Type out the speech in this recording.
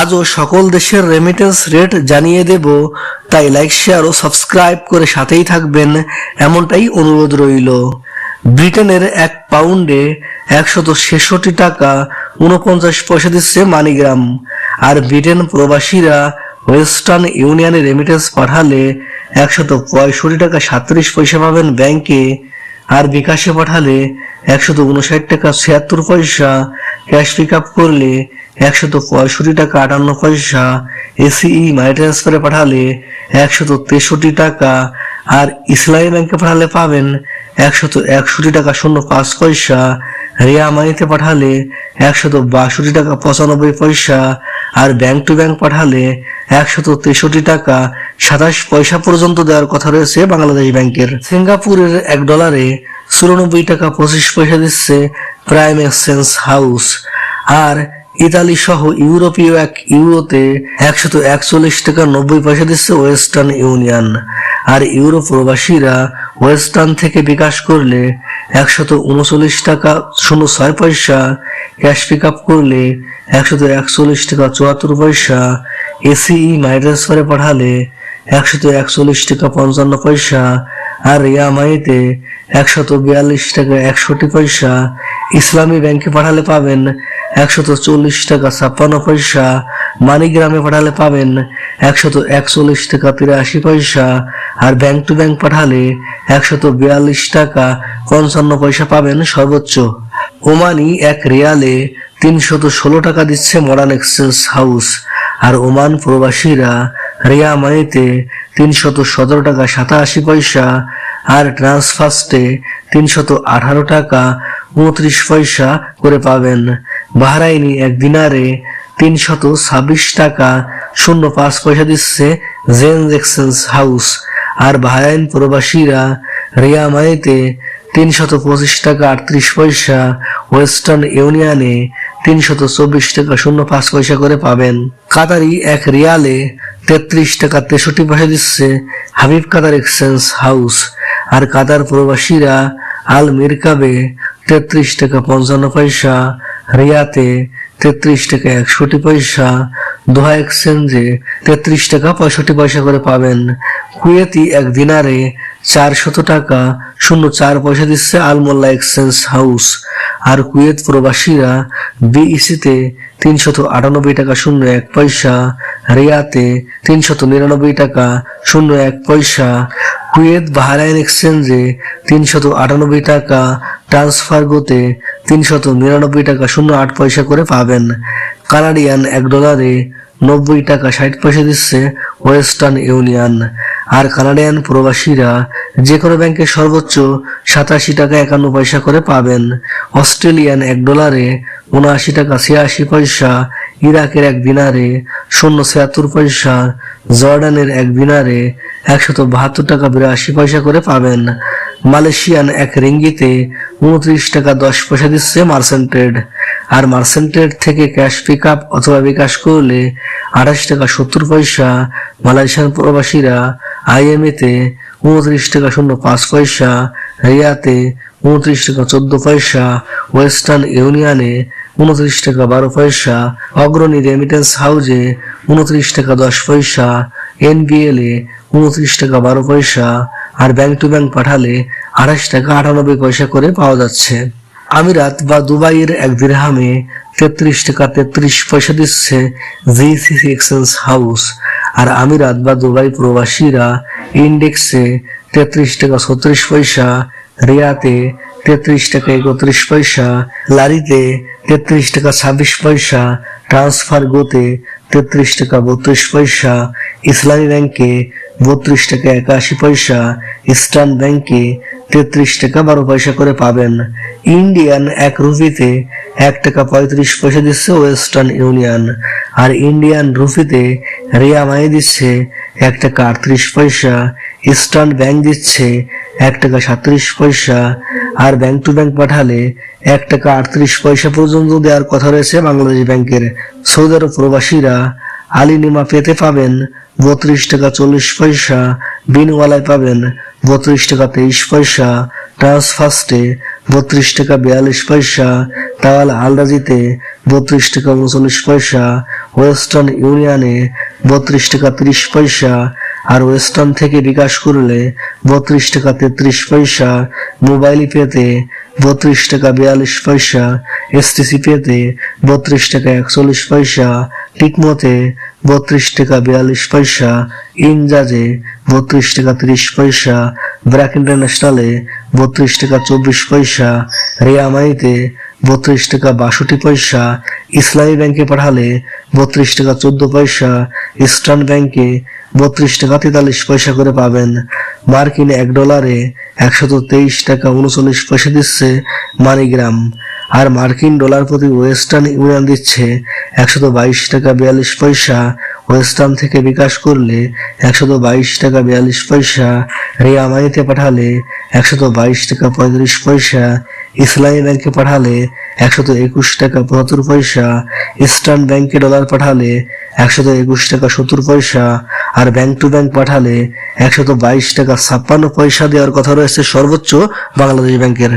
আজও সকল দেশের রেমিটেন্স রেট জানিয়ে দেব, তাই লাইক শেয়ার ও সাবস্ক্রাইব করে সাথেই থাকবেন, এমনটাই অনুরোধ রইল। ব্রিটেনের এক পাউন্ডে একশত ছেষট্টি টাকা উনপঞ্চাশ পয়সা দিচ্ছে মানিগ্রাম, আর ব্রিটেন প্রবাসীরা ওয়েস্টার্ন ইউনিয়নে রেমিটেন্স পাঠালে একশত পঁয়ষট্টি টাকা সাতত্রিশ পয়সা পাবেন ব্যাংকে, আর বিকাশে পাঠালে একশত উনষাট টাকা ছিয়াত্তর পয়সা ক্যাশ পিক আপ করলে একশত পঁয়ষট্টি টাকা আটান্ন পয়সা এসিই মানি ট্রান্সফারে পাঠালে একশত তেষট্টি টাকা আর ইসলামী ব্যাংকে পাঠালে পাবেন একশত একষট্টি টাকা শূন্য পাঁচ পয়সা। রিয়া মানিতে পাঠালে একশত বাষট্টি টাকা পঁচানব্বই পয়সা আর ব্যাংক টু ব্যাংক পাঠালে একশত তেষট্টি টাকা সাতাশ পয়সা পর্যন্ত দেওয়ার কথা রয়েছে বাংলাদেশ ব্যাংকের। সিঙ্গাপুরের এক ডলারে চুরানব্বই টাকা পঁচিশ পয়সা দিচ্ছে প্রাইম এক্সচেঞ্জ হাউস আর ইতালি সহ ইউরোপীয় এক ইউরোতে একশত একচল্লিশ টাকা নব্বই পয়সা দিচ্ছে ওয়েস্টার্ন ইউনিয়ন আর ইউরো প্রবাসীরা ওয়েস্টার্ন থেকে বিকাশ করলে একশত উনচল্লিশ টাকা শূন্য ছয় পয়সা ক্যাশ পিক আপ করলে একশত একচল্লিশ টাকা চুয়াত্তর পয়সা এসিই মাই ট্রান্সফারে পাঠালে একশত একচল্লিশ টাকা পঞ্চান্ন পয়সা আর রিয়া মাইতে একশত বিয়াল্লিশ টাকা একষট্টি পয়সা। ইসলামী ব্যাংকে পাঠালে পাবেন একশত চল্লিশ টাকা ছাপ্পান্ন পয়সা। মানিগ্রামে পাঠালে পাবেন একশত একচল্লিশ টাকা তিরাশি পয়সা। আর ব্যাংক টু ব্যাংক পাঠালে একশত বিয়াল্লিশ টাকা পঞ্চান্ন পয়সা পাবেন সর্বোচ্চ। ওমানি এক রিয়ালে তিনশত ষোলো টাকা দিচ্ছে মডার্ন এক্সচেঞ্জ হাউস। আর ওমান প্রবাসীরা রিয়া মানিতে তিনশত সতেরো টাকা সাতাশি পয়সা আর ট্রান্সফার্স্টে তিনশত আঠারো টাকা উনত্রিশ পয়সা করে পাবেন। বাহরাইনি এক দিনারে তিনশত ছাব্বিশ টাকা শূন্য পাঁচ পয়সা দিচ্ছে জেন্স এক্সচেঞ্জ হাউস। আর বাহরাইন প্রবাসীরা রিয়া মানিতে তিনশত পঁচিশ টাকা আটত্রিশ পয়সা ওয়েস্টার্ন ইউনিয়নে তিনশত চব্বিশ টাকা শূন্য পাঁচ পয়সা করে পাবেন। কাতারি এক রিয়ালে তেত্রিশ টাকা তেষট্টি পয়সা দিচ্ছে হাবিব কাতার এক্সচেঞ্জ হাউস। আর কাতার প্রবাসীরা আল মিরকাবে তেত্রিশ টাকা পঞ্চান্ন পয়সা, রিয়াতে তেত্রিশ টাকা একষট্টি পয়সা, দোহা এক্সচেঞ্জে তেত্রিশ টাকা পঁয়ষট্টি পয়সা করে পাবেন। কুয়েতি এক দিনারে চারশত টাকা, শূন্য চার পয়সা দিচ্ছে আলমোল্লা এক্সচেঞ্জ হাউস। আর কুয়েত প্রবাসীরা বিইসিতে তিনশত আটানব্বই টাকা, শূন্য এক পয়সা। রিয়াতে তিনশত নিরানব্বই টাকা, শূন্য এক পয়সা। কুয়েত বাহরাইন এক্সচেঞ্জে তিনশত আটানব্বই টাকা ট্রান্সফার গোতে তিনশত নিরানব্বই টাকা, শূন্য আট পয়সা করে পাবেন। কানাডিয়ান এক ডলারে নব্বই টাকা, ষাট পয়সা দিচ্ছে ওয়েস্টার্ন ইউনিয়ন। আর কানাডিয়ান প্রবাসীরা যে কোনো ব্যাংকে সর্বোচ্চ সাতাশি টাকা একান্ন পয়সা করে পাবেন। অস্ট্রেলিয়ান এক ডলারে উনআশি টাকা ছিয়াশি পয়সা, ইরাকের এক দিনারে শূন্য ছিয়াত্তর পয়সা, জর্ডানের এক দিনারে একশত বাহাত্তর টাকা বিরাশি পয়সা করে পাবেন। মালয়েশিয়ান এক রিঙ্গিতে উনত্রিশ টাকা দশ পয়সা দিচ্ছে মার্সেন্টেড। আর মার্সেন্টেড থেকে ক্যাশ পিক আপ অথবা বিকাশ করলে আঠাশ টাকা সত্তর পয়সা মালয়েশিয়ান প্রবাসীরা আইএমএ তে উনত্রিশ টাকা শূন্য পাঁচ পয়সা, রিয়াতে উনত্রিশ টাকা চোদ্দ পয়সা, ওয়েস্টার্ন ইউনিয়নে উনত্রিশ টাকা বারো পয়সা অগ্রণী রেমিটেন্স হাউজে উনত্রিশ টাকা দশ পয়সা এনবিএল এ উনত্রিশ টাকা বারো পয়সা, আর ব্যাংক টু ব্যাংক পাঠালে আঠাশ টাকা আটানব্বই পয়সা করে পাওয়া যাচ্ছে। আমিরাত বা দুবাইয়ের এক দিরহামে তেত্রিশ টাকা তেত্রিশ পয়সা দিচ্ছে জিসিসি এক্সচেঞ্জ হাউস আর আমিরাত বা দুবাই প্রবাসীরা ইন্ডেক্সে তেত্রিশ টাকা ছত্রিশ পয়সা, রিয়াতে তেত্রিশ টাকা একত্রিশ পয়সা, লারিতে তেত্রিশ টাকা ছাব্বিশ পয়সা ট্রান্সফার গোতে তেত্রিশ টাকা বত্রিশ পয়সা, ইসলামী ব্যাংকে বত্রিশ টাকা একাশি পয়সা, ইস্টার্ন ব্যাংকে তেত্রিশ টাকা বারো পয়সা করে পাবেন। ইন্ডিয়ান এক রুপিতে এক টাকা পঁয়ত্রিশ পয়সা দিচ্ছে ওয়েস্টার্ন ইউনিয়ন। আর ইন্ডিয়ান রুপিতে রিয়া মাই দিচ্ছে এক টাকা আটত্রিশ পয়সা, ইস্টার্ন ব্যাংক দিচ্ছে এক টাকা সাতত্রিশ পয়সা, আর ব্যাংক টু ব্যাংক পাঠালে এক টাকা আটত্রিশ পয়সা পর্যন্ত দেওয়ার কথা রয়েছে বাংলাদেশ ব্যাংকের। সৌদি আরব প্রবাসীরা আলিনিমা পেতে পাবেন বত্রিশ টাকা চল্লিশ পয়সা, বিনওয়ালায় পাবেন বত্রিশ টাকা তেইশ পয়সা ট্রান্সফার্স্টে বত্রিশ টাকা বিয়াল্লিশ পয়সা তাওয়াল আলরাজিতে বত্রিশ টাকা উনচল্লিশ পয়সা, ওয়েস্টার্ন ইউনিয়নে বত্রিশ টাকা তিরিশ পয়সা, আর ওয়েস্টার্ন থেকে বিকাশ করলে বত্রিশ টাকা তেত্রিশ পয়সা, মোবাইল পেতে বত্রিশ টাকা বিয়াল্লিশ পয়সা এসটিসি পেতে বত্রিশ টাকা একচল্লিশ পয়সা টিকমতে বত্রিশ টাকা বিয়াল্লিশ পয়সা। ইনজাজে বত্রিশ টাকা ত্রিশ পয়সা। ব্র্যাক ইন্টারন্যাশনালে বত্রিশ টাকা চব্বিশ পয়সা। রিয়ামাইতে বত্রিশ টাকা বাষট্টি পয়সা। ইসলামী ব্যাংকে পাঠালে বত্রিশ টাকা চোদ্দ পয়সা। ইস্টার্ন ব্যাংকে বত্রিশ টাকা তেতাল্লিশ পয়সা করে পাবেন। মার্কিন এক ডলারে একশত তেইশ টাকা উনচল্লিশ পয়সা দিচ্ছে মানিগ্রাম। আর মার্কিন ডলার প্রতি ওয়েস্টার্ন ইউনিয়ন দিচ্ছে একশত বাইশ টাকা বিয়াল্লিশ পয়সা। ওয়েস্টার্ন থেকে বিকাশ করলে একশত বাইশ টাকা বিয়াল্লিশ পয়সা। রিয়ামাইতে পাঠালে একশত বাইশ টাকা পঁয়ত্রিশ পয়সা। ইসলামী ব্যাংকে পাঠালে একশত একুশ টাকা পঁচাত্তর পয়সা। ইস্টার্ন ব্যাংকে ডলার পাঠালে একশত একুশ টাকা সত্তর পয়সা। আর ব্যাংক টু ব্যাংক পাঠালে একশত বাইশ টাকা ছাপ্পান্ন পয়সা দেওয়ার কথা রয়েছে সর্বোচ্চ বাংলাদেশ ব্যাংকের।